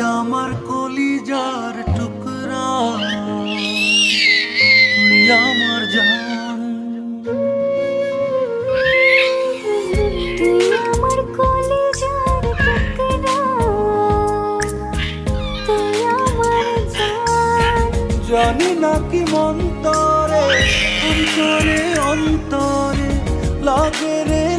আমার কলিজার টুকরা তুই আমার জান। জানি। না কি মন্তরে অন্তরে অন্তরে লাগে রে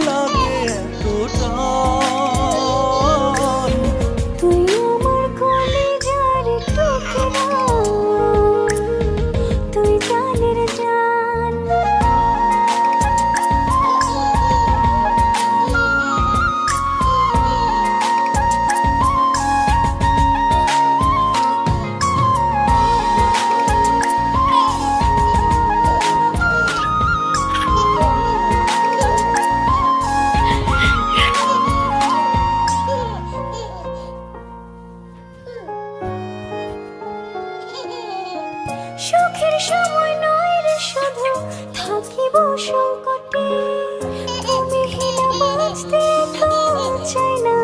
থাকিব সংকটে তুমি হিনা চাই না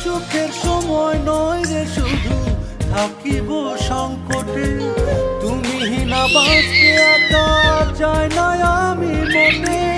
সুখের সময় নয় রে শুধু থাকিব সংকটে। তুমি হিনা বাঁচতে একা চাই না আমি মনে।